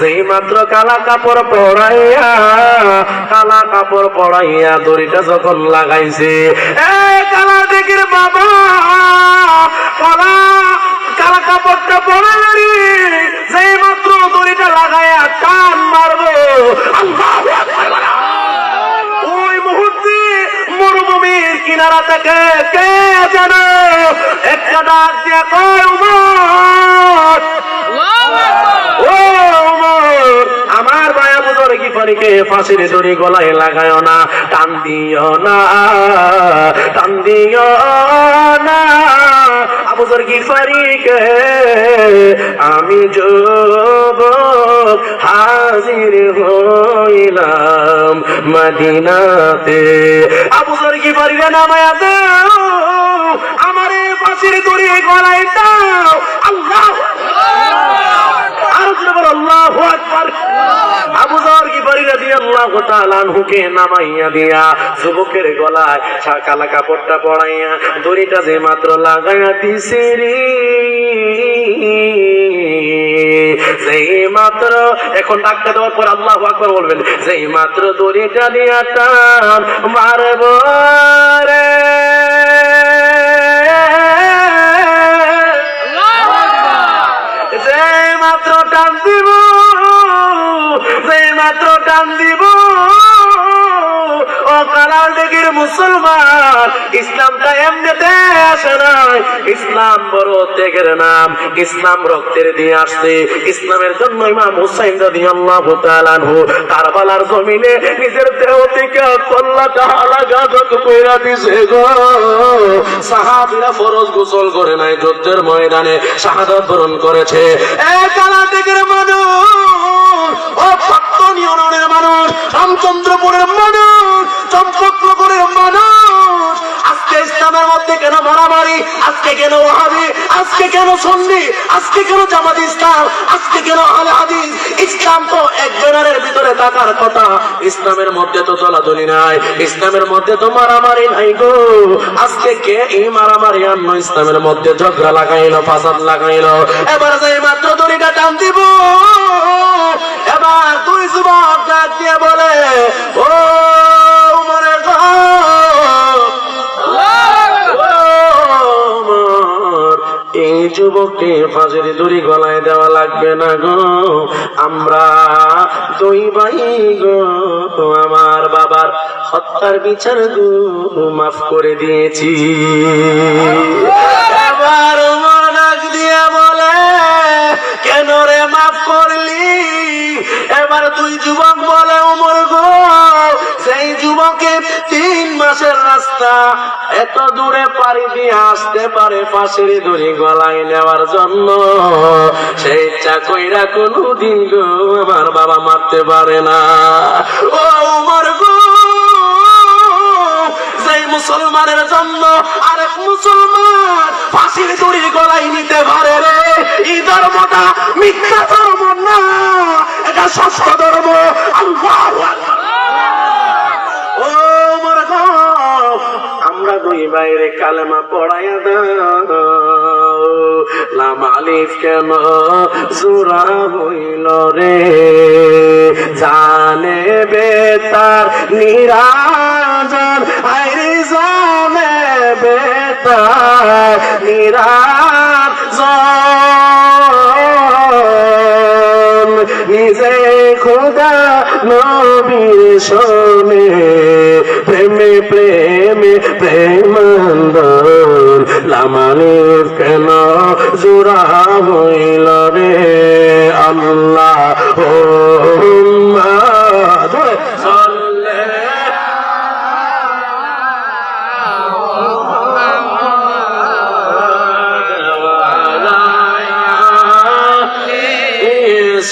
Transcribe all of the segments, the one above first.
যেই মাত্র কালা কাপড় পড়াইয়া কালা কাপড় পড়াইয়া দড়িটা যখন লাগাইছে কালা দিকের বাবা, কালা কালা কাপড়টা পড়াইয়া রে মাত্র দড়িটা লাগাইয়া টান মারবো কিনারা থেকে কে জানো, একটা ডাক দিয়া কয় উমর ও উমর আমার মায়া বুঝর কি ফাঁসির দড়ি গলায় লাগায় না? টান দিও না, টান দিও না। আবুজর কি ফারিকে? আমি যুব হাজির হইলাম মদিনাতে। আবুজর ফারিকে নামায়া দাও আমার ফাঁসির দড়ি গলায় দাও। আল্লাহ আরও জোরে বলো আল্লাহু আকবার আবু যর গিফারি রাদিয়াল্লাহু তাআলা আনহুকে নামাইয়া দিয়া যুবকের গলায় কালা কাপড়টা পড়াইয়া দড়িটা যে মাত্র লাগাইয়া দিছে রে। যেই মাত্র এখন ডাকতে দেওয়ার পর আল্লাহু আকবার বলবেন যেই মাত্র দড়িটা দিয়া টান মারব রে। যে মাত্র টান দিব যে মাত্র টান দিব ও কালার দিকের মুসলমান, ইসলামটা এমনিতে আসে নাই। ইসলাম বড় ত্যাগের নাম, ইসলাম রক্তের দিয়ে আসছে। ইসলামের জন্য ইমাম হুসাইন রাদি আল্লাহ তালানহু কারবালার জমিনে নিজের দেহ থেকে কল্লাটা আলাদা যত কইরা দিছে গো। সাহাবিরা ফরজ গোসল করে নাই, যুদ্ধের ময়দানে শাহাদত বরণ করেছে। এ কালা মানুষ ও ইউনিয়নের মানুষ রামচন্দ্রপুরের মানুষ চম্পকনগরের মানুষ। ইসলামের মধ্যে কেন মারামারি আজকে কেন ওহাবি আজকে কেন সন্নি? আজকে কেন জামাত ইসলাম? আজকে কেন আলে হাদিস? ইসলাম তো এক ব্যানারের ভিতরে থাকার কথা। ইসলামের মধ্যে তো চলাচলি নাই। ইসলামের মধ্যে তো মারামারি নাই গো। আজকে কে এই মারামারি আন্ন ইসলামের মধ্যে ঝগড়া লাগাইলো, ফাসাদ লাগাইলো। এবার যে মাত্র দড়িটা টান দিব, এবার দুই যুবক ডাক দিয়ে বলে, ও যুবককে ফাঁসের দড়ি গলায় দেওয়া লাগবে না গো। আমরা দুই ভাই গো, আমার বাবার হত্যার বিচার গো, মাফ করে দিয়েছি। কেন রে মাফ করলি? এবার তুই যুবক বলে সেই তিন মাসের রাস্তা এত দূরে পাড়ি দিয়ে আসতে পারে পাশের দড়ি গলায় নেওয়ার জন্য। সেই ইচ্ছা কইরা কোনো দিন গো আমার বাবা মারতে পারে না। ও উমর গো মুসলমানের জন্য আরেক মুসলমান ফাঁসির দড়ি গলায় নিতে পারে রে, এই ধর্মটা মিথ্যা ধর্ম না, এটা সত্য ধর্ম। আল্লাহু বাইরে কালেমা পড়াইয়া দাও। লাম আলিফ কেন জোড়া হইল রে? জানে বেতার নিরাজন আইরে জানে বেতার নিরাজন নিজে খোদা নবীর শোনে প্রেমে প্রেমে প্রেমান্দন লামানির কেন জোড়া হইল রে আল্লাহ ও চলে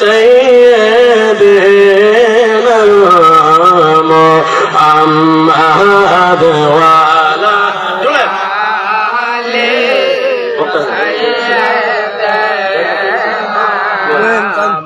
سيدنا محمد وعلى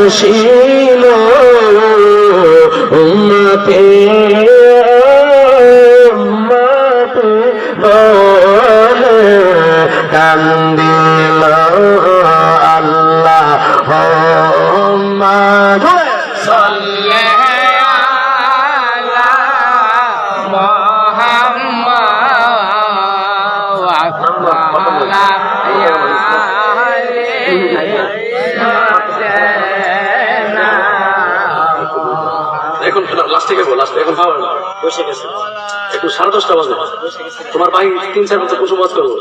আসিল উম্মতে উম্মতে বলে কান্দিল আল্লাহ হুম্মা। জোরে থেকে এখন খাওয়া না বসে গেছে। একটু সাড়ে দশটা বাজে। তোমার ভাই তিন চার বছর কুসুম মাছ করব।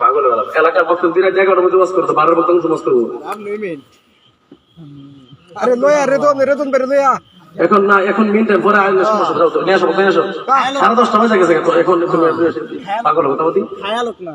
পাগল এলাকার বক্তব্য করতো বারের বক্তব্য করব। আরে লয়া রেদন রেদন বেরে লয়া। এখন না এখন টাইম পরে আইলে সমস্যা দাও তো নিয়ে আসো নিয়ে আসো। সাড়ে দশটা বাজে গেছে এখন এখন পাগল কথা বলতি না।